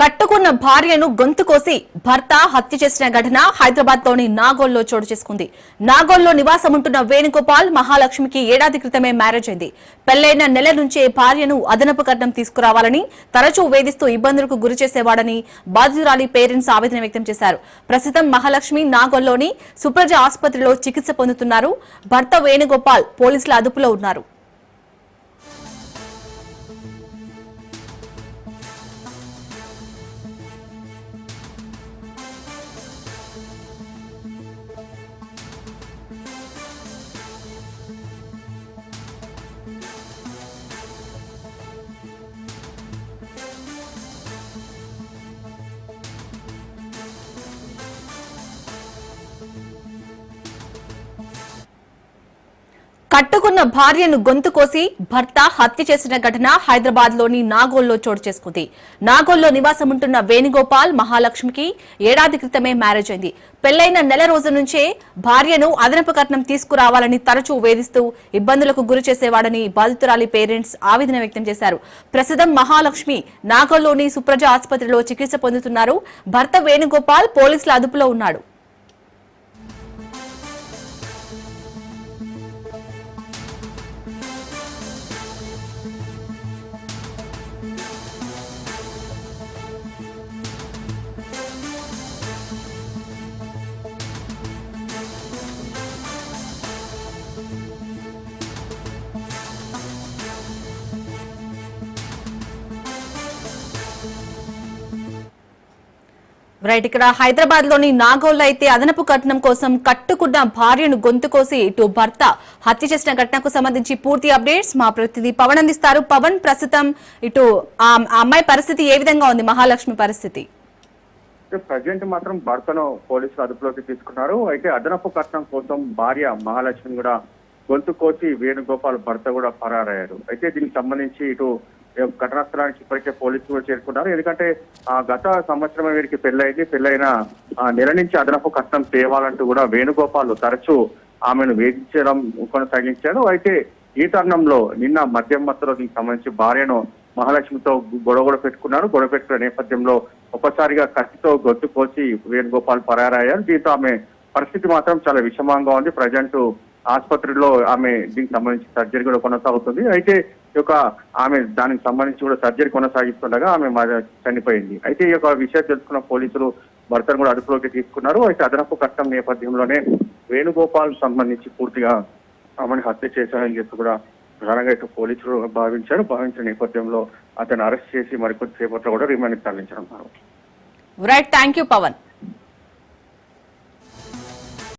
కట్టుకున్న భార్యను గొంతు కోసి భర్త హత్య చేసిన ఘటన హైదరాబాద్లోని నాగోల్లో చోటు చేసుకుంది. నాగోల్లో నివాసం ఉంటున్న వేణుగోపాల్ మహాలక్ష్మికి ఏడాది క్రితమే మ్యారేజ్ అయింది. పెళ్ళైన నెల నుంచే భార్యను అదనపు కట్నం తీసుకురావాలని తరచూ వేధిస్తూ ఇబ్బందులకు గురి చేసేవాడని బాధితురాలి పేరెంట్స్ ఆవేదన వ్యక్తం చేశారు. ప్రస్తుతం మహాలక్ష్మి నాగోల్లోని సుప్రజ ఆసుపత్రిలో చికిత్స పొందుతున్నారు. భర్త వేణుగోపాల్ పోలీసుల అదుపులో ఉన్నారు. కట్టుకున్న భార్యను గొంతు కోసి భర్త హత్య చేసిన ఘటన హైదరాబాద్లోని నాగోల్లో చోటు చేసుకుంది. నాగోల్లో నివాసం ఉంటున్న వేణుగోపాల్ మహాలక్ష్మికి ఏడాది క్రితమే మ్యారేజ్ అయింది. పెళ్ళైన నెల రోజు నుంచే భార్యను అదనపు కట్నం తీసుకురావాలని తరచూ వేధిస్తూ ఇబ్బందులకు గురి చేసేవాడని బాధితురాలి పేరెంట్స్ ఆవేదన వ్యక్తం చేశారు. ప్రస్తుతం మహాలక్ష్మి నాగోల్లోని సుప్రజ ఆసుపత్రిలో చికిత్స పొందుతున్నారు. భర్త వేణుగోపాల్ పోలీసుల అదుపులో ఉన్నాడు. రైట్ ఇక్కడ హైదరాబాద్లోని నాగోల్ అయితే అదనపు కట్నం కోసం కట్టుకున్న భార్యను గొంతు కోసి ఇటు భర్త హత్య చేసిన ఘటనకు సంబంధించి పూర్తి అప్డేట్స్ మా ప్రతినిధి పవన్ అందిస్తారు. పవన్ ప్రస్తుతం ఇటు ఆ ఆ అమ్మాయి పరిస్థితి ఏ విధంగా ఉంది? మహాలక్ష్మి పరిస్థితి. ప్రజెంట్ మాత్రం భర్తను పోలీసులు అదుపులోకి తీసుకున్నారు. అయితే అదనపు కట్నం కోసం భార్య మహాలక్ష్మి కూడా గొంతు కోచి వేణుగోపాల్ భర్త కూడా పరారయ్యారు. అయితే దీనికి సంబంధించి ఇటు ఘటనా స్థలానికి ఇప్పటికే పోలీసులు కూడా చేరుకున్నారు. ఎందుకంటే ఆ గత సంవత్సరం వీరికి పెళ్ళైంది పెళ్ళైన నెల నుంచి అదనపు కష్టం తేవాలంటూ కూడా వేణుగోపాల్ తరచూ ఆమెను వేధించడం కొనసాగించాడు అయితే ఈ తరుణంలో నిన్న మద్యం మత్తులో దీనికి సంబంధించి భార్యను మహాలక్ష్మితో గొడవ కూడా పెట్టుకున్నారు. గొడవ పెట్టుకున్న నేపథ్యంలో ఒక్కసారిగా కత్తితో గొంతు కోసి వేణుగోపాల్ పరారయ్యారు. దీంతో ఆమె పరిస్థితి మాత్రం చాలా విషమంగా ఉంది. ప్రజెంట్ ఆసుపత్రిలో ఆమె దీనికి సంబంధించి సర్జరీ కూడా కొనసాగుతుంది. అయితే ఈ యొక్క ఆమె దానికి సంబంధించి కూడా సర్జరీ కొనసాగిస్తుండగా ఆమె చనిపోయింది. అయితే ఈ యొక్క విషయం తెలుసుకున్న పోలీసులు భర్తను కూడా అదుపులోకి తీసుకున్నారు. అయితే అదనపు కష్టం నేపథ్యంలోనే వేణుగోపాల్ సంబంధించి పూర్తిగా ఆమెను హత్య చేశారని చెప్పి కూడా ప్రధానంగా ఇటు పోలీసులు భావించారు. భావించిన నేపథ్యంలో అతను అరెస్ట్ చేసి మరికొద్ది సేపట్లో కూడా remand తరలించనున్నారు. Right thank you Pavan